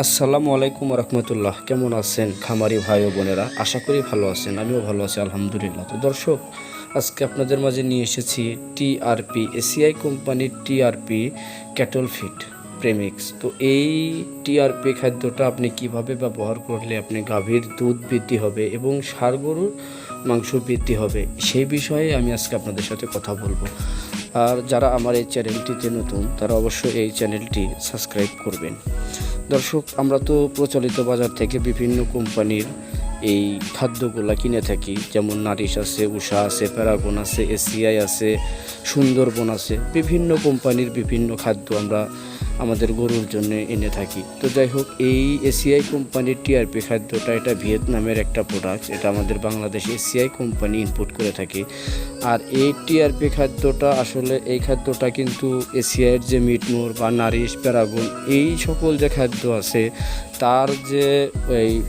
আসসালামু আলাইকুম রহমতুল্লাহ কেমন আছেন খামারি ভাই ও বোনেরা? আশা করি ভালো আছেন, আমিও ভালো আছি, আলহামদুলিল্লাহ। তো দর্শক, আজকে আপনাদের মাঝে নিয়ে এসেছি টিআরপি, এসিআই কোম্পানির টিআরপি ক্যাটল ফিট প্রেমিক্স। তো এই টিআরপি খাদ্যটা আপনি কীভাবে ব্যবহার করলে আপনি গাভীর দুধ বৃদ্ধি হবে এবং ষাঁড় গরুর মাংস বৃদ্ধি হবে সেই বিষয়ে আমি আজকে আপনাদের সাথে কথা বলব। আর যারা আমার এই চ্যানেলটিতে নতুন, তারা অবশ্যই এই চ্যানেলটি সাবস্ক্রাইব করবেন। দর্শক, আমরা তো প্রচলিত বাজার থেকে বিভিন্ন কোম্পানির এই খাদ্যগুলা কিনে থাকি। যেমন নারিশ আছে উষা আছে, প্যারাগন আছে, এসিআই আছে, সুন্দরবন আছে। বিভিন্ন কোম্পানির বিভিন্ন খাদ্য আমরা আমাদের গরুর জন্য এনে থাকি। তো যাই হোক, এই এসিআই কোম্পানির টিআরপি খাদ্যটা, এটা ভিয়েতনামের একটা প্রোডাক্ট এটা আমাদের বাংলাদেশ এসিআই কোম্পানি ইনপুট করে থাকে। আর এই টিআরপি খাদ্যটা আসলে, এই খাদ্যটা কিন্তু এশিয়ার যে মিটমোর বা নারিশ, প্যারাগুন, এই সকল যে খাদ্য আছে, তার যে এই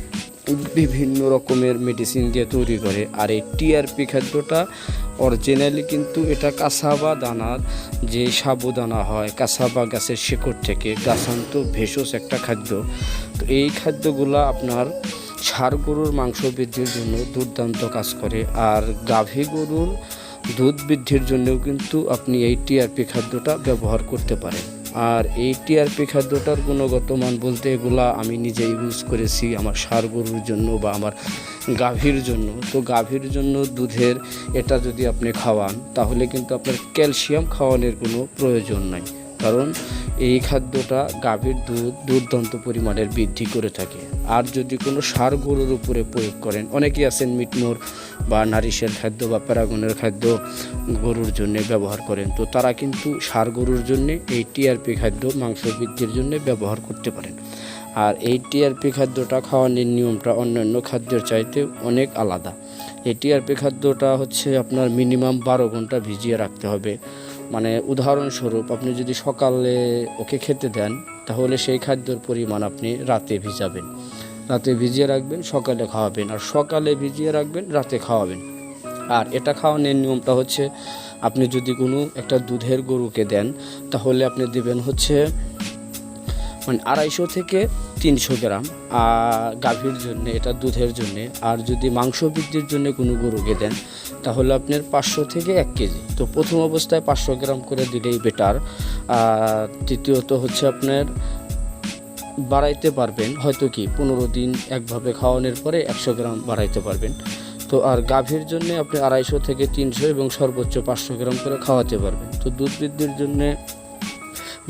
বিভিন্ন রকমের মেডিসিন দিয়ে তৈরি করে। আর এই টিআরপি খাদ্যটা অরিজিনালি কিন্তু এটা কাঁসাবা দানার যে সাবুদানা হয়, কাঁসাবা গাছের শেকড় থেকে গাছান্ত ভেষজ একটা খাদ্য। তো এই খাদ্যগুলা আপনার ষাঁড় গরুর মাংস বৃদ্ধির জন্য দুর্দান্ত কাজ করে। আর গাভী গরুর দুধ বৃদ্ধির জন্যও কিন্তু আপনি এই টিআরপি খাদ্যটা ব্যবহার করতে পারেন। আর এই টিআরপি খাদ্যটার গুণগত মান বলতে এগুলা আমি নিজে ইউজ করেছি আমার সার গরুর জন্য বা আমার গাভীর জন্য। তো গাভীর জন্য দুধের এটা যদি আপনি খাওয়ান, তাহলে কিন্তু আপনার ক্যালসিয়াম খাওয়ানোর কোনো প্রয়োজন নাই। কারণ এই খাদ্যটা গাভীর দুধ দুর্দান্ত পরিমাণের বৃদ্ধি করে থাকে। আর যদি কোনো সার গরুর উপরে প্রয়োগ করেন, অনেকেই আছেন মিটমোর বা নারিশের খাদ্য বা প্যারাগনের খাদ্য গরুর জন্য ব্যবহার করেন। তো তারা কিন্তু সার গরুর জন্য এই টিআরপি খাদ্য মাংস বৃদ্ধির জন্য ব্যবহার করতে পারেন। আর এই টিআরপি খাদ্যটা খাওয়ানোর নিয়মটা অন্যান্য খাদ্যের চাইতে অনেক আলাদা। এই টিআরপি খাদ্যটা হচ্ছে আপনার মিনিমাম বারো ঘণ্টা ভিজিয়ে রাখতে হবে। মানে উদাহরণস্বরূপ আপনি যদি সকালে ওকে খেতে দেন, তাহলে সেই খাদ্যর পরিমাণ আপনি রাতে ভিজাবেন। রাতে ভিজিয়ে রাখবেন, সকালে খাওয়াবেন। আর সকালে ভিজিয়ে রাখবেন, রাতে খাওয়াবেন। আর এটা খাওয়ানোর নিয়মটা হচ্ছে আপনি যদি কোনো একটা দুধের গরুকে দেন, তাহলে আপনি দেবেন হচ্ছে মানে আড়াইশো থেকে তিনশো গ্রাম। আর গাভীর জন্য, এটা দুধের জন্য। আর যদি মাংস বৃদ্ধির জন্য কোনো গরুকে দেন, তাহলে আপনার পাঁচশো থেকে এক কেজি। তো প্রথম অবস্থায় পাঁচশো গ্রাম করে দিলেই বেটার। আর তৃতীয়ত হচ্ছে আপনার বাড়াইতে পারবেন, হয়তো কি পনেরো দিন একভাবে খাওয়ানোর পরে একশো গ্রাম বাড়াইতে পারবেন। তো আর গাভীর জন্য আপনি আড়াইশো থেকে তিনশো এবং সর্বোচ্চ পাঁচশো গ্রাম করে খাওয়াতে পারবেন। তো দুধ বৃদ্ধির জন্যে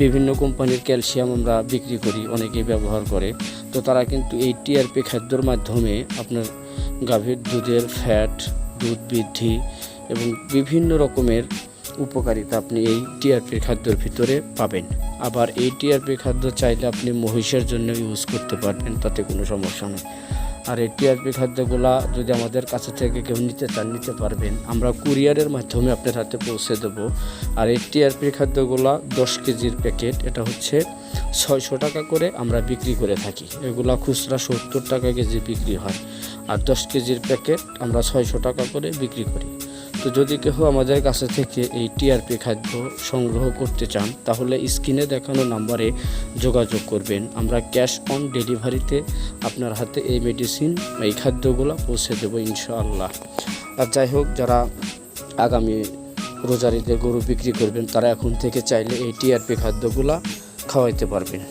বিভিন্ন কোম্পানির ক্যালসিয়াম আমরা বিক্রি করি, অনেকেই ব্যবহার করে। তো তারা কিন্তু এই টিআরপি খাদ্যর মাধ্যমে আপনার গাভীর দুধের ফ্যাট দুধ বৃদ্ধি এবং বিভিন্ন রকমের উপকারিতা আপনি এই টিআরপি খাদ্যের ভিতরে পাবেন। আবার এই টিআরপি খাদ্য চাইলে আপনি মহিষের জন্য ইউজ করতে পারবেন, তাতে কোনো সমস্যা নেই। আর এই টিআরপি খাদ্যগুলা যদি আমাদের কাছে থেকে কেউ নিতে চান, নিতে পারবেন। আমরা কুরিয়ারের মাধ্যমে আপনার হাতে পৌঁছে দেব। আর এই টিআরপি খাদ্যগুলা দশ কেজির প্যাকেট, এটা হচ্ছে ছয়শো টাকা করে আমরা বিক্রি করে থাকি। এগুলা খুচরা সত্তর টাকা কেজি বিক্রি হয়। আর দশ কেজির প্যাকেট আমরা ছয়শো টাকা করে বিক্রি করি। তো যদি কেউ আমাদের কাছে থেকে এই টিআরপি খাদ্য সংগ্রহ করতে চান, তাহলে স্ক্রিনে দেখানো নাম্বারে যোগাযোগ করবেন। আমরা ক্যাশ অন ডেলিভারিতে আপনার হাতে এই মেডিসিন, এই খাদ্যগুলো পৌঁছে দেবো ইনশাআল্লাহ। আর যাই হোক, যারা আগামী রোজারিতে গরু বিক্রি করবেন, তারা এখন থেকে চাইলে এই টিআরপি খাদ্যগুলা খাওয়াইতে পারবেন।